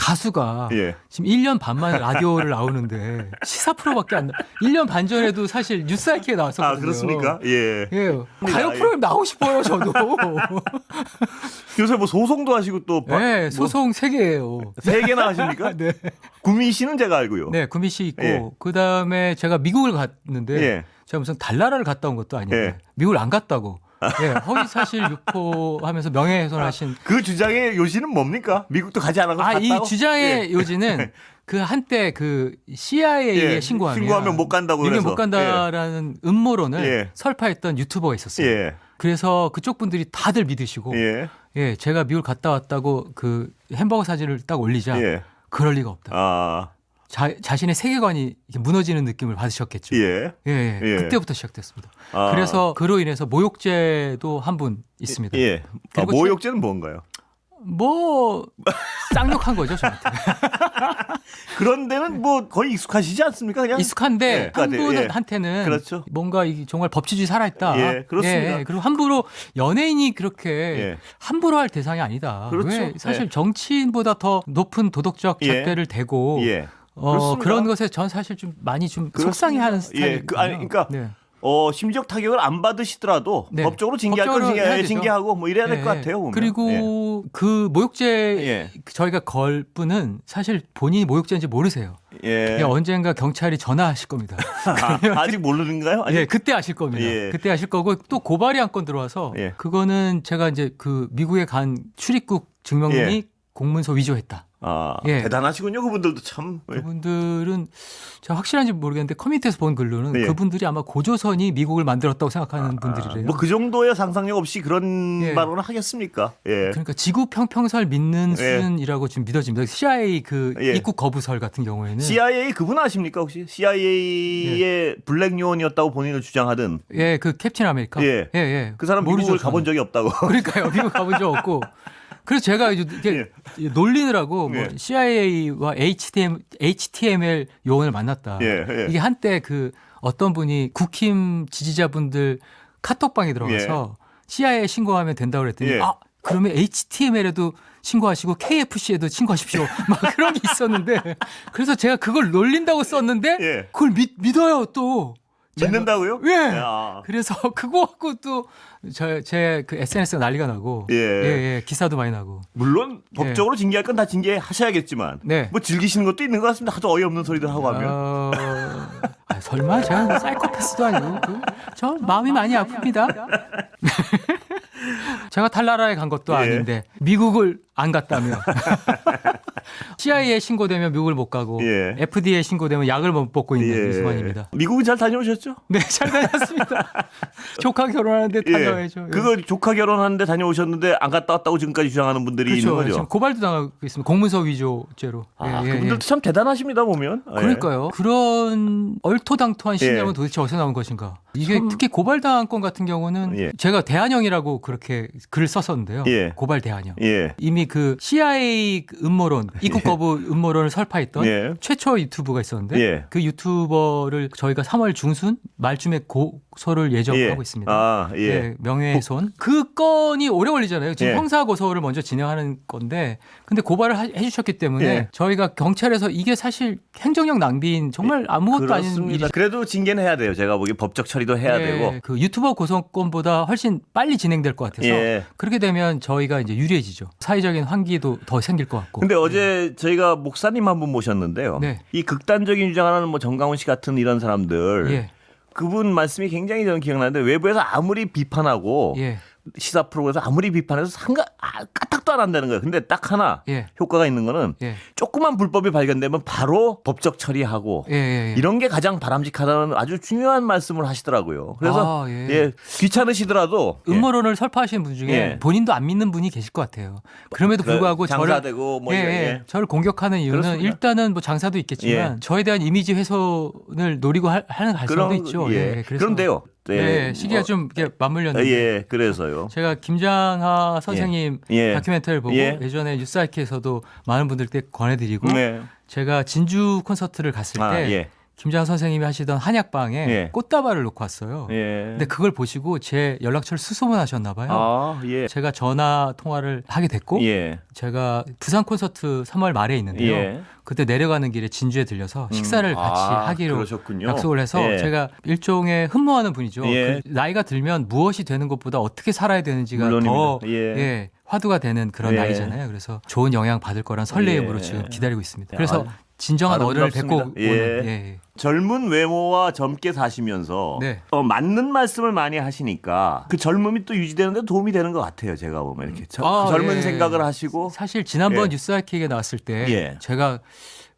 가수가 예. 지금 1년 ban 만에 라디오를 나오는데 시사 프로밖에 안 나. 1년 반 전에도 사실 뉴스 아이키에 나왔었거든요. 아 그렇습니까? 예. 예. 가요 예. 프로그램 나오고 싶어요, 저도. 요새 뭐 소송도 하시고 또 바- 네, 뭐 소송 세 개예요. 세 개나 하십니까? 네. 구미 씨는 제가 알고요. 네, 구미 씨 있고 예. 그다음에 제가 미국을 갔는데 예. 제가 무슨 달나라를 갔다 온 것도 아니고 예. 미국을 안 갔다고. 예, 허위 사실 유포하면서 명예훼손하신 그 주장의 요지는 뭡니까? 미국도 가지 않아서 아, 갔다고? 이 주장의 예. 요지는 그 한때 그 CIA에 예, 신고하면 신고하면 못 간다고 미국에 그래서. 못 간다라는 음모론을 예. 설파했던 유튜버가 있었어요. 예. 그래서 그쪽 분들이 다들 믿으시고 예. 예, 제가 미국 갔다 왔다고 그 햄버거 사진을 딱 올리자 예. 그럴 리가 없다. 아. 자, 자신의 세계관이 무너지는 느낌을 받으셨겠죠. 예. 예, 예. 예. 그때부터 시작됐습니다. 아. 그래서 그로 인해서 모욕죄도 한 분 있습니다. 예. 아, 그리고 모욕죄는 뭔가요? 뭐 쌍욕한 거죠, 저한테. 그런 데는 뭐 거의 익숙하시지 않습니까? 그냥 익숙한데 예, 한 그러니까, 예. 분한테는 그렇죠. 뭔가 이 정말 법치주의 살아있다. 예, 그렇습니다. 예, 그리고 함부로 연예인이 그렇게 예. 함부로 할 대상이 아니다. 그렇죠. 왜 사실 예. 정치인보다 더 높은 도덕적 예. 잣대를 대고 예. 어, 그렇습니다. 그런 것에 전 사실 좀 많이 좀 그렇습니다. 속상해하는 예, 스타일이거든요. 그, 아니, 그러니까 네. 어, 심지어 타격을 안 받으시더라도 네. 법적으로 징계할 건 법적으로 해야 징계, 되죠. 징계하고 뭐 이래야 될 예, 것 같아요. 보면. 예. 그리고 그 모욕죄 예. 저희가 걸 분은 사실 본인이 모욕죄인지 모르세요. 예. 그냥 언젠가 경찰이 전화하실 겁니다. 아, 아직 모르는가요? 아직? 예, 그때 아실 겁니다. 예. 그때 아실 거고 또 고발이 한 건 들어와서 예. 그거는 제가 이제 그 미국에 간 출입국 증명인이 예. 공문서 위조했다. 아, 예. 대단하시군요. 그분들도 참. 예. 그분들은 제가 확실한지 모르겠는데 커뮤니티에서 본 글로는 예. 그분들이 아마 고조선이 미국을 만들었다고 생각하는 분들이래요. 뭐 그 정도의 상상력 없이 그런 예. 발언을 하겠습니까? 예. 그러니까 지구 평평설 믿는 예. 수준이라고 지금 믿어집니다. CIA 그 예. 입국 거부설 같은 경우에는 CIA 그분 아십니까 혹시? CIA의 블랙 요원이었다고 본인을 주장하던 예, 그 캡틴 아메리카. 예. 예, 예. 그 사람 모르죠, 미국을. 가본 적이 없다고. 그러니까요. 미국 가본 적 없고. 그래서 제가 이제 이게 놀리느라고 뭐 예. CIA와 HTML, HTML 요원을 만났다. 예, 예. 이게 한때 그 어떤 분이 국힘 지지자분들 카톡방에 들어가서 CIA 신고하면 된다고 그랬더니 예. 아 그러면 HTML에도 신고하시고 KFC에도 신고하십시오. 막 그런 게 있었는데 그래서 제가 그걸 놀린다고 썼는데 예. 그걸 믿, 믿어요 또. 제가. 믿는다고요? 예. 아. 그래서 그거 갖고 또저제 그 SNS가 난리가 나고 예. 예, 예, 기사도 많이 나고 물론 법적으로 징계할 건 다 징계하셔야겠지만 네. 뭐 즐기시는 것도 있는 것 같습니다. 하도 어이없는 소리들 하고 하면. 어... 아, 설마 제가 뭐 사이코패스도 아니고 그, 저 마음이 많이 아픕니다. 제가 탈나라에 간 것도 예. 아닌데 미국을 안 갔다며 CIA에 신고되면 미국을 못 가고 예. FDA에 신고되면 약을 못 먹고 있는 예. 이승환입니다. 미국은 잘 다녀오셨죠? 네, 잘 다녔습니다. 조카 결혼하는데 다녀야죠. 예. 그거 조카 결혼하는데 다녀오셨는데 안 갔다 왔다고 지금까지 주장하는 분들이 그렇죠. 있는 거죠. 고발도 당하고 있습니다. 공문서 위조죄로. 아, 예, 예, 그분들도 예. 참 대단하십니다 보면. 예. 그러니까요. 그런 얼토당토한 신념은 예. 도대체 어디서 나온 것인가? 이게 특히 고발당한 건 같은 경우는 예. 제가 대한형이라고 그렇게 글을 썼었는데요. 예. 고발 대한형. 예. 이미 그 CIA 음모론, 입국 거부 음모론을 설파했던 예. 최초 유튜브가 있었는데 예. 그 유튜버를 저희가 3월 중순 말쯤에 고소를 예정하고 예. 있습니다. 아, 예. 네, 명예훼손. 그 건이 오래 걸리잖아요. 지금 예. 형사 고소를 먼저 진행하는 건데, 근데 고발을 하- 해주셨기 때문에 예. 저희가 경찰에서 이게 사실 행정력 낭비인 정말 아무것도 아닌 그렇습니다. 일이. 그래도 징계는 해야 돼요. 제가 보기 법적 처리 도 해야 예, 되고. 그 유튜버 고소건보다 훨씬 빨리 진행될 것 같아서 예. 그렇게 되면 저희가 이제 유리해지죠. 사회적인 환기도 더 생길 것 같고. 근데 어제 저희가 목사님 한 분 모셨는데요. 네. 이 극단적인 주장하는 뭐 정강훈 씨 같은 이런 사람들 예, 그분 말씀이 굉장히 저는 기억나는데 외부에서 아무리 비판하고 예, 시사 프로그램에서 아무리 비판해서 상가 아, 까딱도 안 한다는 거예요. 근데 딱 하나 예, 효과가 있는 거는 예, 조그만 불법이 발견되면 바로 법적 처리하고 예, 예. 이런 게 가장 바람직하다는 아주 중요한 말씀을 하시더라고요. 그래서 아, 예. 예. 귀찮으시더라도 예. 음모론을 설파하시는 분 중에 예. 본인도 안 믿는 분이 계실 것 같아요. 그럼에도 그 불구하고 저를 뭐 예, 예. 예. 저를 공격하는 이유는 그렇습니다. 일단은 뭐 장사도 있겠지만 예. 저에 대한 이미지 훼손을 노리고 하, 는 가능성도 있죠. 예. 예. 그런데요. 예, 시기가 어, 좀 이렇게 맞물렸는데 예, 그래서요. 제가 김장하 선생님 예. 다큐멘터리를 보고 예. 예전에 뉴스아이키에서도 많은 분들께 권해드리고 네. 제가 진주 콘서트를 갔을 아, 때 예. 김장 선생님이 하시던 한약방에 예. 꽃다발을 놓고 왔어요. 예. 근데 그걸 보시고 제 연락처를 수소문하셨나 봐요. 아, 예. 제가 전화 통화를 하게 됐고 예. 제가 부산 콘서트 3월 말에 있는데요. 예. 그때 내려가는 길에 진주에 들려서 식사를 음. 같이 아, 하기로 그러셨군요. 약속을 해서 예. 제가 일종의 흠모하는 분이죠. 예. 그 나이가 들면 무엇이 되는 것보다 어떻게 살아야 되는지가 물론입니다. 더 예. 예, 화두가 되는 그런 예. 나이잖아요. 그래서 좋은 영향 받을 거란 설레임으로 예. 지금 기다리고 있습니다. 그래서 아, 진정한 어른을 뵙고 아름답습니다. 오는 예. 예, 예. 젊은 외모와 젊게 사시면서 네. 어, 맞는 말씀을 많이 하시니까 그 젊음이 또 유지되는데 도움이 되는 것 같아요. 제가 보면 이렇게 저- 아, 그 젊은 예. 생각을 하시고 사실 지난번 예. 뉴스 하이킥에 나왔을 때 예. 제가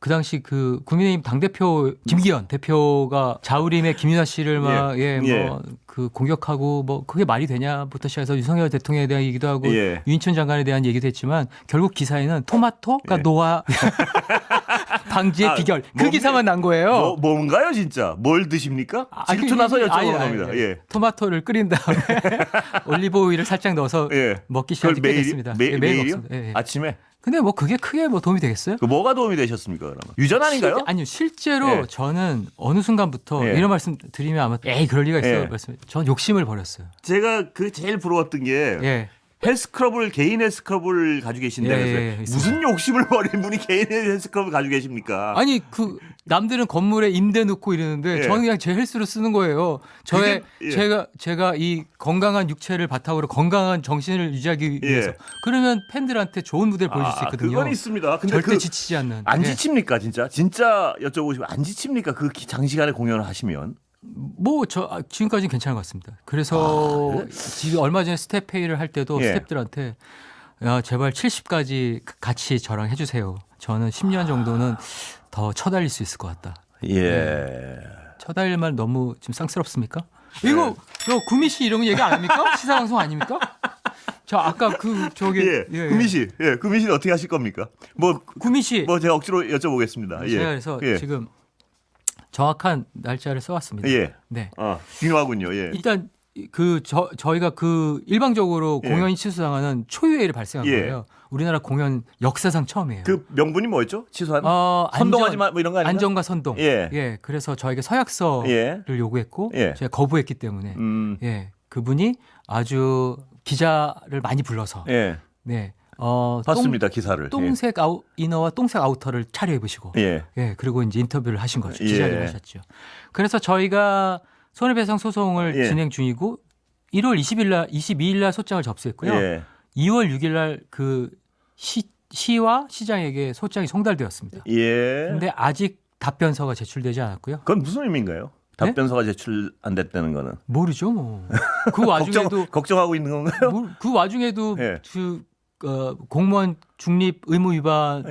그 당시 그 국민의힘 당 대표 김기현 대표가 자우림의 김윤아 씨를 막 예. 예뭐그 공격하고 뭐 그게 말이 되냐부터 시작해서 윤석열 대통령에 대한 얘기도 하고 예. 유인천 장관에 대한 얘기도 했지만 결국 기사에는 토마토가 예. 노화 방지의 아, 비결 그 뭡니까? 기사만 난 거예요. 뭐, 뭔가요 진짜? 뭘 드십니까? 아, 질투 나서 여쭤보는 아니, 겁니다. 아니. 예. 토마토를 끓인 다음에 올리브 오일을 살짝 넣어서 예. 먹기 꽤 매일. 매, 예, 매일? 먹습니다. 예, 예. 아침에 근데 뭐 그게 크게 뭐 도움이 되겠어요? 그 뭐가 도움이 되셨습니까? 그러면 유전 아닌가요? 실- 아니요, 실제로 예. 저는 어느 순간부터 예. 이런 말씀 드리면 아마 에이 그럴 리가 있어요. 예. 말씀. 전 욕심을 버렸어요. 제가 그 제일 부러웠던 게 예. 헬스클럽을 개인 헬스클럽을 가지고 계신다면서요. 예, 예, 예, 무슨 욕심을 버린 분이 개인 헬스클럽을 가지고 계십니까? 아니 그 남들은 건물에 임대 놓고 이러는데 예. 저는 그냥 제 헬스로 쓰는 거예요. 저의 그게- 예. 제가 제가 이 건강한 육체를 바탕으로 건강한 정신을 유지하기 예. 위해서 그러면 팬들한테 좋은 무대를 보여줄 수 아, 있거든요. 그건 있습니다. 근데 절대 그 지치지 않는. 안 예. 지칩니까 진짜? 진짜 여쭤보시면 안 지칩니까? 그 기- 장시간에 공연을 하시면? 뭐저 지금까지는 괜찮은 것 같습니다. 그래서 아, 그래? 지금 얼마 전에 스텝 회의를 할 때도 예. 스텝들한테 야, 제발 70까지 같이 저랑 해주세요. 저는 10년 정도는 더 쳐달릴 수 있을 것 같다. 예. 쳐달릴 말 너무 지금 쌍스럽습니까? 네. 이거 저 구미 씨 이런 거 얘기 안 합니까? 시사 방송 아닙니까? 저 아까 그 저기 예. 예, 예. 구미 씨, 예, 구미 씨는 어떻게 하실 겁니까? 뭐, 구미 씨 뭐 제가 억지로 여쭤보겠습니다. 예. 제가 그래서 예. 지금 정확한 날짜를 써왔습니다. 예. 네. 아, 중요하군요. 예. 일단 그 저 저희가 그 일방적으로 예. 공연이 취소당하는 초유의를 발생한 예. 거예요. 우리나라 공연 역사상 처음이에요. 그 명분이 뭐였죠? 취소한? 어, 선동하지 안전- 마, 뭐 이런 거 아닌가? 안전과 선동. 예. 그래서 저에게 서약서를 예. 요구했고 예. 제가 거부했기 때문에 음. 예 그분이 아주 기자를 많이 불러서 예. 네. 어, 봤습니다, 기사를. 똥, 색 아우, 이너와 똥색 아우터를 차려 입으시고 예. 예, 그리고 이제 인터뷰를 하신 거죠. 예. 기자를 하셨죠. 그래서 저희가 손해배상 소송을 예. 진행 중이고 1월 20일 날 22일 날 소장을 접수했고요. 예. 2월 6일 날 그 시와 시장에게 소장이 송달되었습니다. 예. 근데 아직 답변서가 제출되지 않았고요. 그건 무슨 의미인가요? 네? 답변서가 제출 안 됐다는 거는 모르죠, 뭐. 그 걱정 와중에도 걱정 하고 있는 건가요? 뭐, 그 와중에도 예. 그 어, 공무원 중립 의무 위반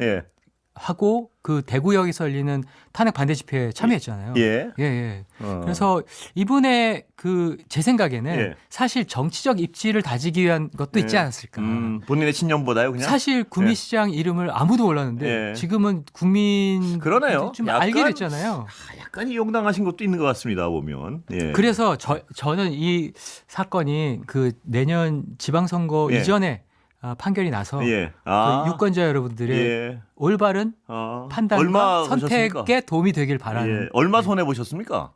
하고 예. 그 대구역에서 열리는 탄핵 반대 집회에 참여했잖아요. 예. 예, 예. 어. 그래서 이분의 그 제 생각에는 예. 사실 정치적 입지를 다지기 위한 것도 있지 예. 않았을까. 음, 본인의 친년보다요, 그냥. 사실 예. 구미시장 이름을 아무도 몰랐는데 예. 지금은 국민 그러네요. 좀 약간- 알게 됐잖아요. 아, 약간 이용당하신 것도 있는 것 같습니다. 보면. 예. 그래서 저 저는 이 사건이 그 내년 지방선거 예. 이전에 아, 판결이 나서 예. 그 아. 유권자 여러분들의 예. 올바른 어. 판단과 선택에 보셨습니까? 도움이 되길 바라는 예. 얼마 손해 보셨습니까?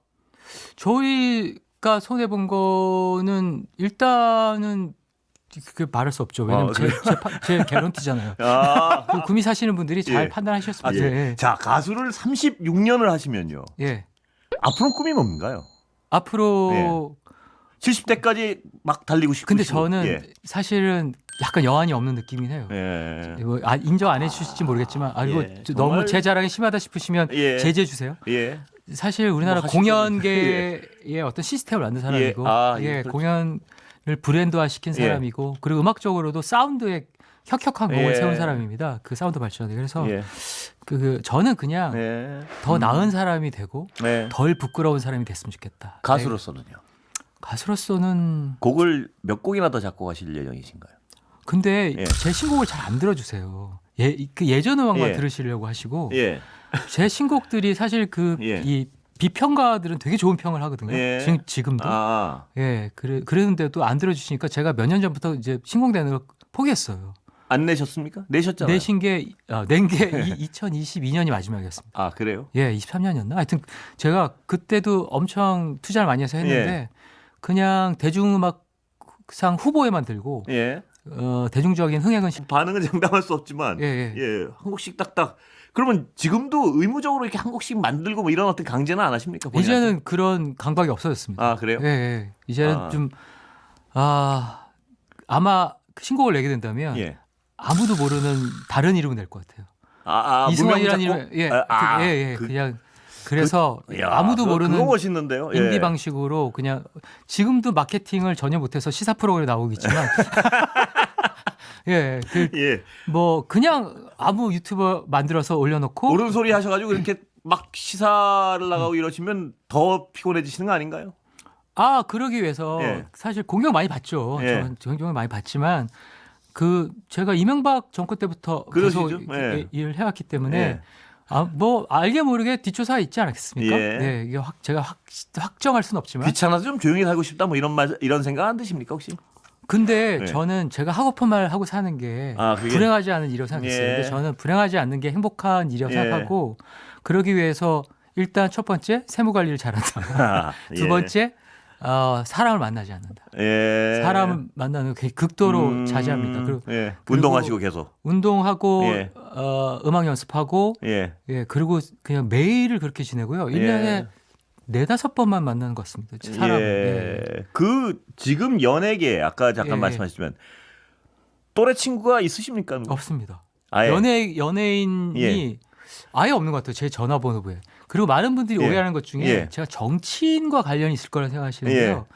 저희가 손해 본 거는 일단은 그 말할 수 없죠. 왜냐면 아, 제, 제, 파- 제 개런티잖아요. 아. 그 구미 사시는 분들이 잘 예. 판단하셨을 아, 텐데. 예. 자, 가수를 36년을 하시면요. 예. 앞으로 꿈이 뭔가요? 앞으로 70대까지 막 달리고 싶으시고. 근데 저는 예. 사실은 약간 여한이 없는 느낌이긴 해요. 예. 이거 아, 인정 안 해주실지 모르겠지만 아 이거 예, 너무 정말- 제 자랑이 심하다 싶으시면 예. 제재 주세요. 예. 사실 우리나라 뭐. 공연계의 어떤 시스템을 만든 사람이고, 아, 예, 예, 그렇죠. 공연을 브랜드화 시킨 예. 사람이고, 그리고 음악적으로도 사운드에 혁혁한 공을 예. 세운 사람입니다. 그 사운드 발전에 그래서 예. 그, 그 저는 그냥 예. 더 나은 사람이 되고 네. 덜 부끄러운 사람이 됐으면 좋겠다. 네, 가수로서는요. 가수로서는 곡을 몇 곡이나 더 작곡하실 예정이신가요? 근데 예. 제 신곡을 잘 안 들어주세요. 예, 그 예전 음악만 예. 들으시려고 하시고 예. 제 신곡들이 사실 그 예. 이 비평가들은 되게 좋은 평을 하거든요. 예. 지금 지금도 아. 예 그래 그랬는데도 안 들어주시니까 제가 몇 년 전부터 이제 걸 포기했어요. 안 내셨습니까? 내셨잖아요. 내신 게 아, 낸게 2022년이 마지막이었습니다. 아 그래요? 예, 23년이었나? 하여튼 제가 그때도 엄청 투자를 많이 해서 했는데 예. 그냥 대중음악상 후보에만 들고 예. 어, 대중적인 흥행은 시- 반응은 장담할 수 없지만 예, 예. 예, 한 곡씩 딱딱. 그러면 지금도 의무적으로 이렇게 한 곡씩 만들고 뭐 이런 어떤 강제는 안 하십니까? 본인한테? 이제는 그런 강박이 없어졌습니다. 아 그래요? 예, 예. 이제는 아. 좀 아, 아마 신곡을 내게 된다면 예. 아무도 모르는 다른 이름을 낼 것 같아요. 아, 아 이승환이라는 이름, 예, 아, 아, 그, 예, 예, 그- 그냥 그래서 야, 아무도 그거- 모르는 그거 멋있는데요. 예. 인디 방식으로 그냥 지금도 마케팅을 전혀 못해서 시사 프로그램에 나오고 있지만 예, 그 예. 뭐 그냥 아무 유튜버 만들어서 올려놓고 옳은 소리 하셔가지고 이렇게 막 시사를 나가고 이러시면 더 피곤해지시는 거 아닌가요? 아 그러기 위해서 예. 사실 공격 많이 받죠. 예. 저는 공격을 많이 받지만 그 제가 이명박 정권 때부터 계속 그러시죠. 예. 일을 해왔기 때문에 예. 아, 뭐 알게 모르게 뒷조사 있지 않겠습니까? 예. 네, 이게 확 제가 확 확정할 수는 없지만 귀찮아서 좀 조용히 살고 싶다 뭐 이런 말 이런 생각 안 드십니까 혹시? 근데 네. 저는 제가 하고픈 말 하고 사는 게 아, 그게- 불행하지 않은 일이라고 생각했어요. 예. 근데 저는 불행하지 않는 게 행복한 일이라고 예. 생각하고 그러기 위해서 일단 첫 번째 세무 관리를 잘한다. 아, 두 예. 번째 어, 사람을 만나지 않는다. 예. 사람을 만나는 게 극도로 음, 자제합니다. 그리고 예. 운동하시고 계속. 운동하고 예. 어, 음악 연습하고 예. 예 그리고 그냥 매일을 그렇게 지내고요. 일년에 예. 네다섯 번만 만나는 것 같습니다. 사람. 예. 예. 그 지금 연예계 아까 잠깐 예. 말씀하셨지만 또래 친구가 있으십니까? 없습니다. 아예. 연예 연예인이 예. 아예 없는 것 같아요. 제 전화번호부에. 그리고 많은 분들이 예. 오해하는 것 중에 예. 제가 정치인과 관련이 있을 거라 생각하시는데요. 예.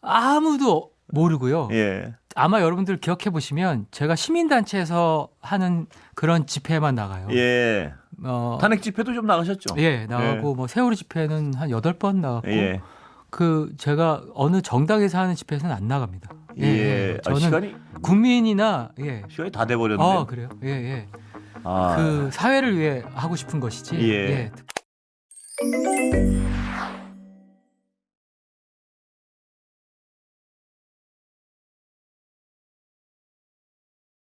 아무도 모르고요. 예. 아마 여러분들 기억해 보시면 제가 시민단체에서 하는 그런 집회만 나가요. 예. 어, 탄핵 집회도 좀 나가셨죠? 예, 나가고 뭐 세월호 집회는 한 여덟 번 나갔고 예. 그 제가 어느 정당에서 하는 집회에서는 안 나갑니다. 예, 예. 아, 저는 시간이 국민이나 예. 시간이 다 돼 버렸는데. 아, 그래요? 예, 예. 아. 그 사회를 위해 하고 싶은 것이지. 예. 예.